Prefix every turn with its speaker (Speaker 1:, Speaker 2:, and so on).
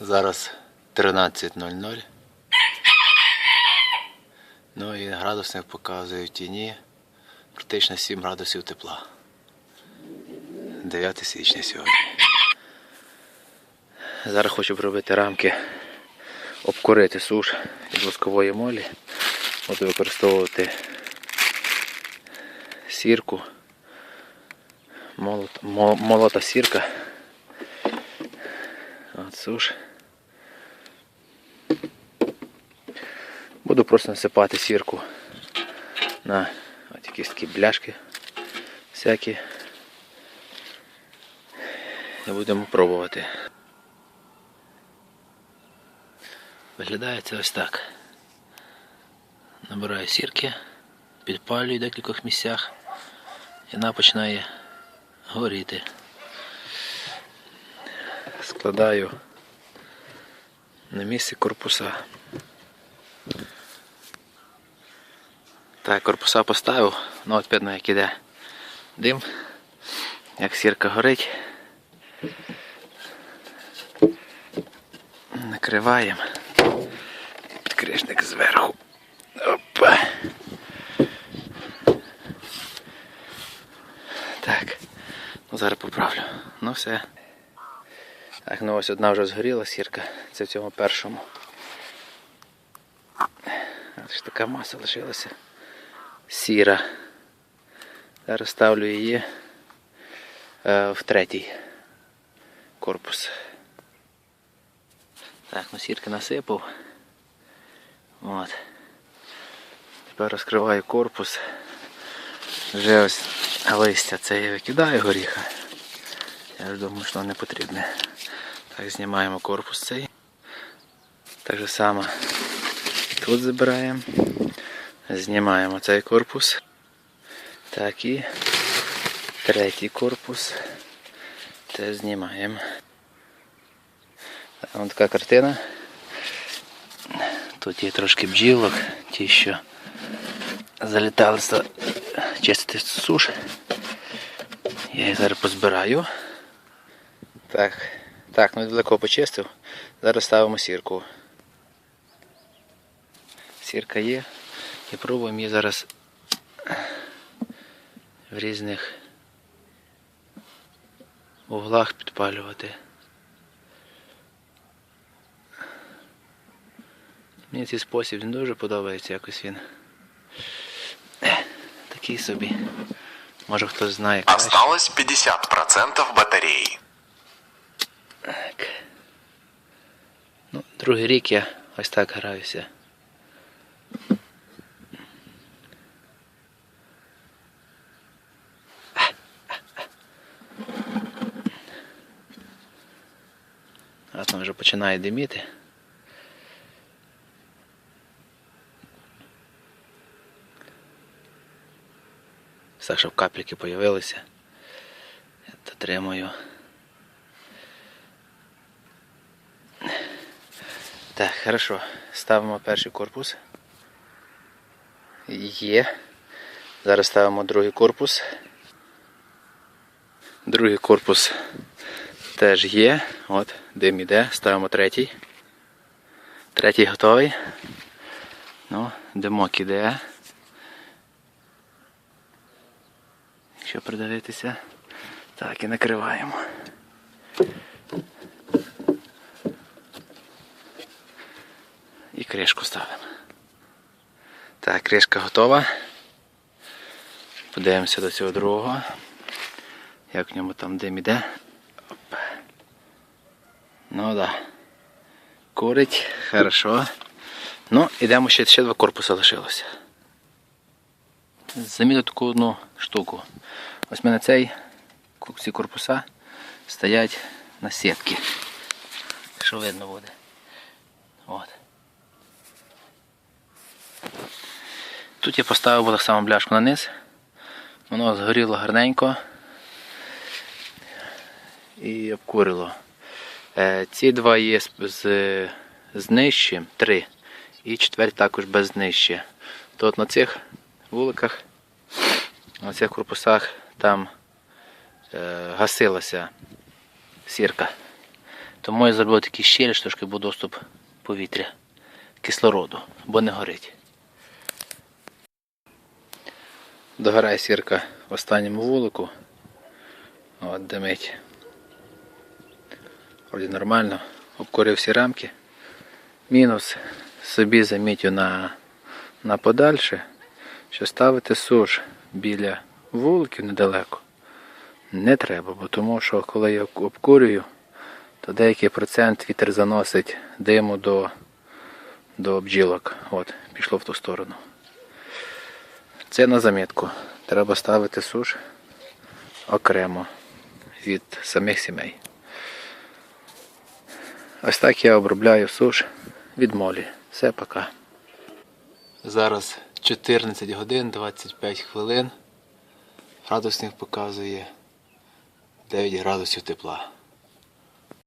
Speaker 1: Зараз 13.00. Ну і градусник показує в тіні практично 7 градусів тепла. 9 січня сьогодні. Зараз хочу пробити рамки, обкурити суш від воскової молі. Буду використовувати сірку, молот, мо- молота сірка. От суш. Буду просто насипати сірку на от якісь такі бляшки всякі. І будемо пробувати. Виглядає це ось так. Набираю сірки, підпалюю в декількох місцях і вона починає горіти. Складаю на місце корпуса. Так, корпуса поставив, ну от видно, як іде дим, як сірка горить. Накриваємо. Підкришник зверху. Опа. Так. Ну зараз поправлю. Ну все. Так, ну ось одна вже згоріла сірка. Це в цьому першому. Ось така маса лишилася. Сіра. Зараз ставлю її е, в третій корпус. Так, ну сірки насипав. От. Тепер розкриваю корпус. Вже ось листя це я викидаю горіха. Я ж думаю, що не потрібне. Так, знімаємо корпус цей. Так же само тут забираємо. Знімаємо цей корпус. Так і третій корпус. Теж знімаємо. Ось така картина. Тут є трошки бджілок, ті, що заліталися чистити суш. Я їх зараз позбираю. Так, так, ну далеко почистив. Зараз ставимо сірку. Сірка є. І пробуємо її зараз в різних углах підпалювати. Мені цей спосіб не дуже подобається якось він. Такий собі. Може хтось знає краще.
Speaker 2: Осталось 50% батареи.
Speaker 1: Так. Ну, другий рік я ось так граюся. А там вже починає диміти. Все, щоб капельки появилися. Я дотримую. Так, хорошо. Ставимо перший корпус. Є. Зараз ставимо другий корпус. Другий корпус теж є. От, дим іде. Ставимо третій. Третій готовий. Ну, димок іде. Якщо придивитися. Так, і накриваємо. І кришку ставимо. Так, кришка готова. Подивимося до цього другого. Як в ньому там дим іде. Ну да. Курить, хорошо. Ну, ідемо ще, ще два корпуси лишилося. Замітив таку одну штуку. Ось в мене цей, ці корпуса стоять на сітки. Що видно буде. От. Тут я поставив так само бляшку на низ. Воно згоріло гарненько і обкурило. Е, Ці два є з, з, нижчим, три. І четверть також без нижче. То от на цих вуликах, на цих корпусах там е, гасилася сірка. Тому я зробив такі щелі, що трошки був доступ повітря, кислороду, бо не горить. Догорає сірка в останньому вулику. От димить. Вроді нормально. Обкурив всі рамки. Мінус собі замітю на, на подальше, що ставити суш біля вуликів недалеко не треба, бо тому що коли я обкурюю, то деякий процент вітер заносить диму до, до бджілок. От, пішло в ту сторону. Це на замітку. Треба ставити суш окремо від самих сімей. Ось так я обробляю суш від молі. Все пока. Зараз 14 годин 25 хвилин. Градусник показує 9 градусів тепла.